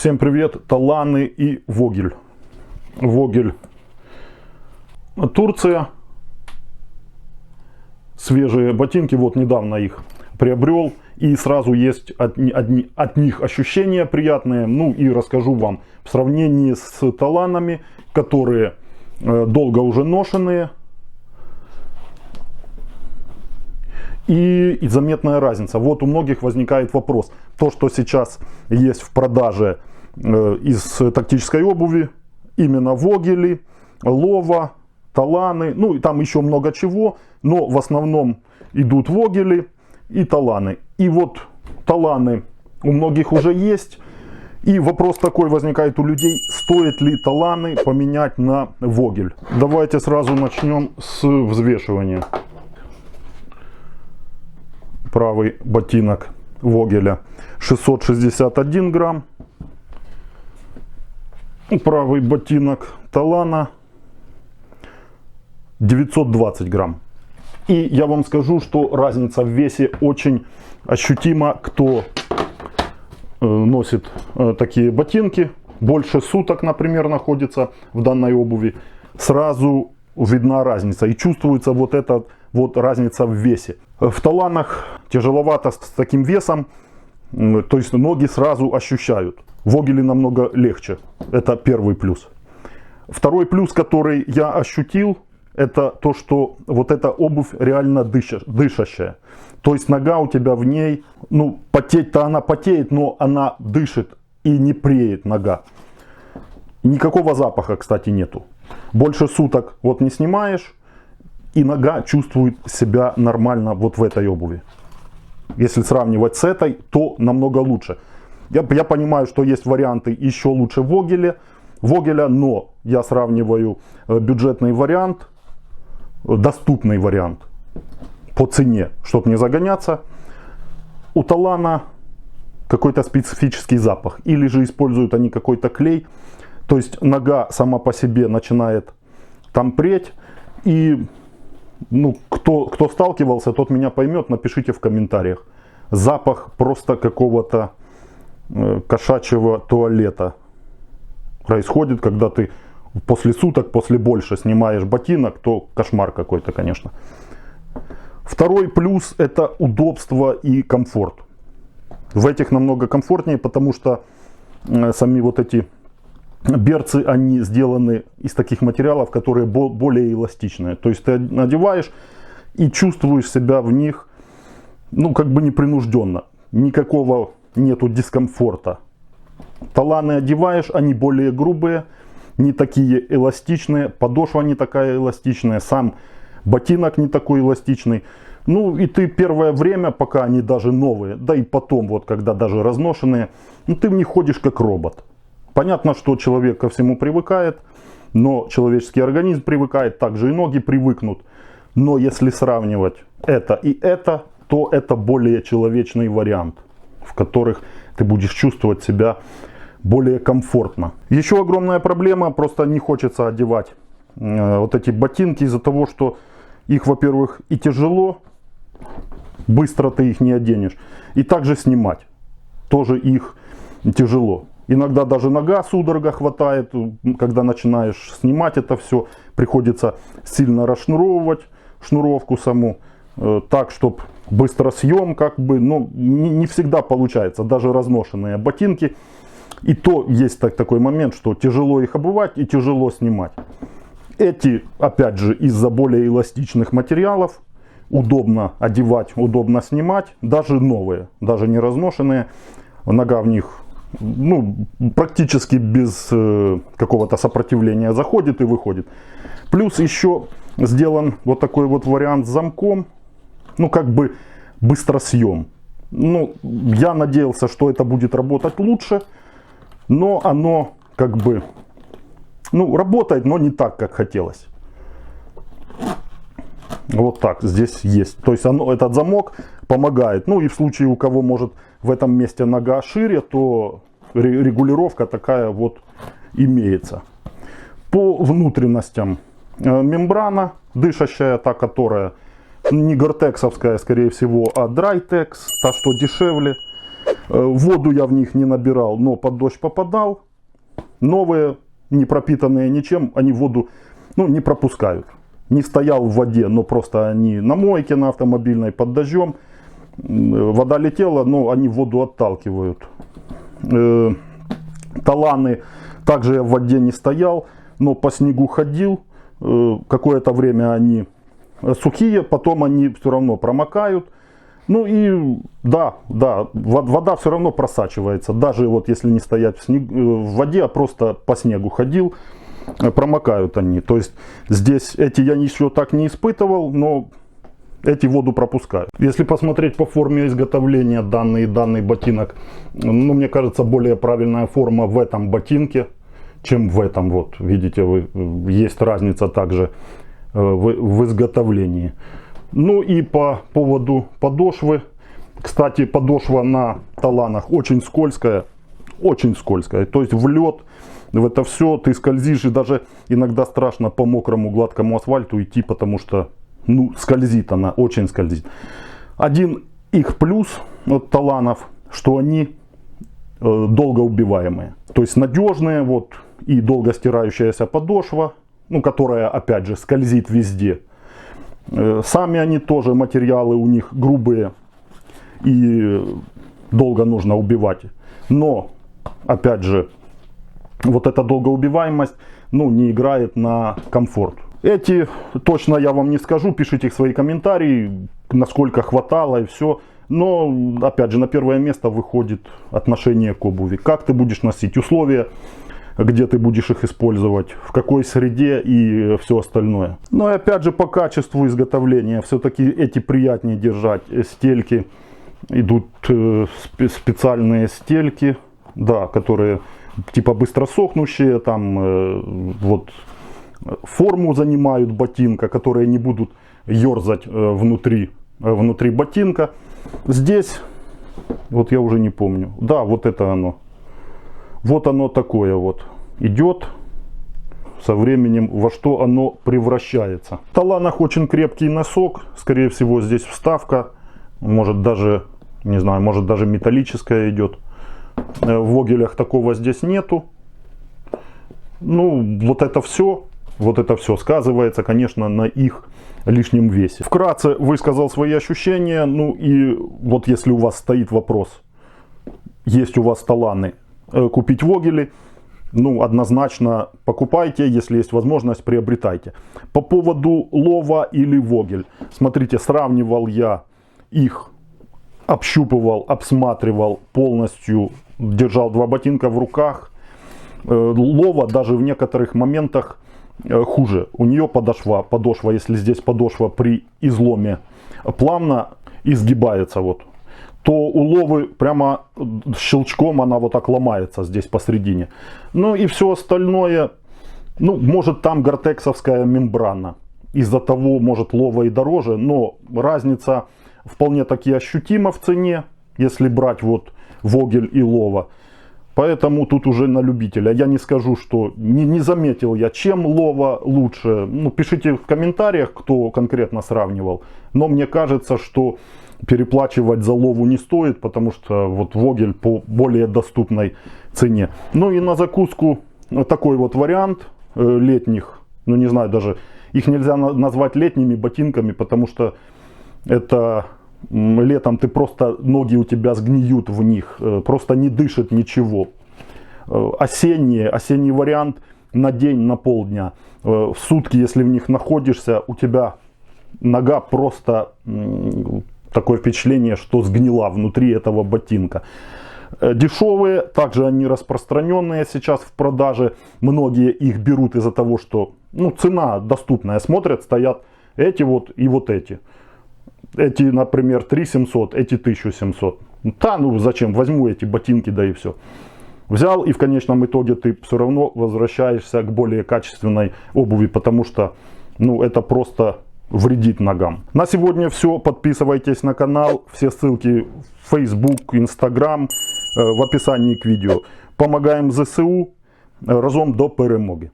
Всем привет, Таланы и Вогель. Вогель. Турция. Свежие ботинки, вот недавно их приобрел. И сразу есть от, от, от них ощущения приятные. Ну и расскажу вам в сравнении с таланами, которые э, долго уже ношенные. И, и заметная разница. Вот у многих возникает вопрос. То, что сейчас есть в продаже из тактической обуви, именно Вогели, Лова, Таланы, ну и там еще много чего, но в основном идут Вогели и Таланы. И вот Таланы у многих уже есть. И вопрос такой возникает у людей, стоит ли таланы поменять на Вогель. Давайте сразу начнем с взвешивания правый ботинок Вогеля 661 грамм. Правый ботинок Талана 920 грамм. И я вам скажу, что разница в весе очень ощутима, кто э, носит э, такие ботинки, больше суток, например, находится в данной обуви, сразу видна разница и чувствуется вот эта вот разница в весе. В таланах тяжеловато с таким весом, то есть ноги сразу ощущают. Вогели намного легче, это первый плюс. Второй плюс, который я ощутил, это то, что вот эта обувь реально дыша, дышащая. То есть нога у тебя в ней, ну потеть-то она потеет, но она дышит и не преет нога. Никакого запаха, кстати, нету. Больше суток вот не снимаешь, и нога чувствует себя нормально вот в этой обуви. Если сравнивать с этой, то намного лучше. Я, я понимаю, что есть варианты еще лучше Вогеля, Вогеля, но я сравниваю э, бюджетный вариант, э, доступный вариант по цене, чтобы не загоняться. У Талана какой-то специфический запах. Или же используют они какой-то клей. То есть нога сама по себе начинает там преть. И ну, кто, кто сталкивался, тот меня поймет, напишите в комментариях. Запах просто какого-то кошачьего туалета происходит, когда ты после суток, после больше снимаешь ботинок, то кошмар какой-то, конечно. Второй плюс это удобство и комфорт. В этих намного комфортнее, потому что э, сами вот эти берцы, они сделаны из таких материалов, которые более эластичные. То есть ты надеваешь и чувствуешь себя в них, ну, как бы непринужденно. Никакого нету дискомфорта. Таланы одеваешь, они более грубые, не такие эластичные, подошва не такая эластичная, сам ботинок не такой эластичный. Ну и ты первое время, пока они даже новые, да и потом, вот когда даже разношенные, ну ты в них ходишь как робот. Понятно, что человек ко всему привыкает, но человеческий организм привыкает, также и ноги привыкнут. Но если сравнивать это и это, то это более человечный вариант, в которых ты будешь чувствовать себя более комфортно. Еще огромная проблема, просто не хочется одевать э, вот эти ботинки из-за того, что их, во-первых, и тяжело, быстро ты их не оденешь, и также снимать, тоже их тяжело. Иногда даже нога судорога хватает, когда начинаешь снимать это все. Приходится сильно расшнуровывать шнуровку саму, э, так, чтобы быстро съем, как бы, но не, всегда получается. Даже разношенные ботинки. И то есть так, такой момент, что тяжело их обувать и тяжело снимать. Эти, опять же, из-за более эластичных материалов, удобно одевать, удобно снимать, даже новые, даже не разношенные. Нога в них ну, практически без э, какого-то сопротивления заходит и выходит. Плюс еще сделан вот такой вот вариант с замком, ну как бы быстросъем. Ну, я надеялся, что это будет работать лучше, но оно как бы, ну, работает, но не так, как хотелось. Вот так здесь есть. То есть оно, этот замок помогает. Ну и в случае у кого может в этом месте нога шире, то регулировка такая вот имеется. По внутренностям э, мембрана, дышащая, та, которая не гортексовская, скорее всего, а драйтекс, та, что дешевле. Э, Воду я в них не набирал, но под дождь попадал. Новые, не пропитанные ничем, они воду ну, не пропускают. Не стоял в воде, но просто они на мойке, на автомобильной, под дождем. М, Вода летела, но они воду отталкивают. Э, Таланы также я в воде не стоял, но по снегу ходил. Э, Какое-то время они э, сухие, потом они все равно промокают. Ну и да, да, во- вода все равно просачивается. Даже вот если не стоять в, снег- э, в воде, а просто по снегу ходил, э, промокают они. То есть здесь эти я еще так не испытывал, но эти воду пропускают. Если посмотреть по форме изготовления данный данный ботинок, ну мне кажется более правильная форма в этом ботинке, чем в этом. Вот видите, вы э, есть разница также в, в изготовлении. Ну и по поводу подошвы. Кстати, подошва на таланах очень скользкая. Очень скользкая. То есть в лед, в это все ты скользишь. И даже иногда страшно по мокрому гладкому асфальту идти, потому что ну, скользит она, очень скользит. Один их плюс от таланов, что они э, долго убиваемые. То есть надежные, вот, и долго стирающаяся подошва, ну, которая, опять же, скользит везде. Э, Сами они тоже, материалы у них грубые и долго нужно убивать. Но, опять же, вот эта долгоубиваемость, ну, не играет на комфорт. Эти точно я вам не скажу, пишите свои комментарии, насколько хватало и все. Но, опять же, на первое место выходит отношение к обуви. Как ты будешь носить, условия, где ты будешь их использовать, в какой среде и все остальное. Но и опять же, по качеству изготовления, все-таки эти приятнее держать. Э, Стельки, идут э, спе- специальные стельки, да, которые типа быстро сохнущие, там э, вот форму занимают ботинка, которые не будут ерзать внутри, внутри ботинка. Здесь, вот я уже не помню, да, вот это оно. Вот оно такое вот идет со временем, во что оно превращается. В таланах очень крепкий носок, скорее всего здесь вставка, может даже, не знаю, может даже металлическая идет. Э, В вогелях такого здесь нету. Ну, вот это все, вот это все сказывается, конечно, на их лишнем весе. Вкратце высказал свои ощущения, ну и вот если у вас стоит вопрос, есть у вас таланы, купить вогели, ну, однозначно покупайте, если есть возможность, приобретайте. По поводу лова или вогель. Смотрите, сравнивал я их, общупывал, обсматривал полностью, держал два ботинка в руках. Э, Лова даже в некоторых моментах э, хуже. У нее подошва, подошва, если здесь подошва при изломе плавно изгибается вот, то у ловы прямо щелчком она вот так ломается здесь посередине. Ну и все остальное, ну может там гортексовская мембрана. Из-за того, может лова и дороже, но разница вполне таки ощутима в цене, если брать вот вогель и лова. Поэтому тут уже на любителя. Я не скажу, что не, не заметил я, чем лова лучше. Ну, пишите в комментариях, кто конкретно сравнивал. Но мне кажется, что переплачивать за лову не стоит, потому что вот вогель по более доступной цене. Ну и на закуску такой вот вариант э, летних, ну не знаю даже, их нельзя на- назвать летними ботинками, потому что это летом ты просто, ноги у тебя сгниют в них, э, просто не дышит ничего. Э, Осенние, осенний вариант на день, на полдня. В сутки, если в них находишься, у тебя нога просто такое впечатление, что сгнила внутри этого ботинка. Э, Дешевые, также они распространенные сейчас в продаже. Многие их берут из-за того, что ну, цена доступная. Смотрят, стоят эти вот и вот эти. Эти, например, 3700, эти 1700. Да, ну зачем, возьму эти ботинки, да и все. Взял и в конечном итоге ты все равно возвращаешься к более качественной обуви, потому что ну, это просто вредит ногам. На сегодня все. Подписывайтесь на канал. Все ссылки в Facebook, Instagram э, в описании к відео. Помогаємо ЗСУ. Разом до перемоги.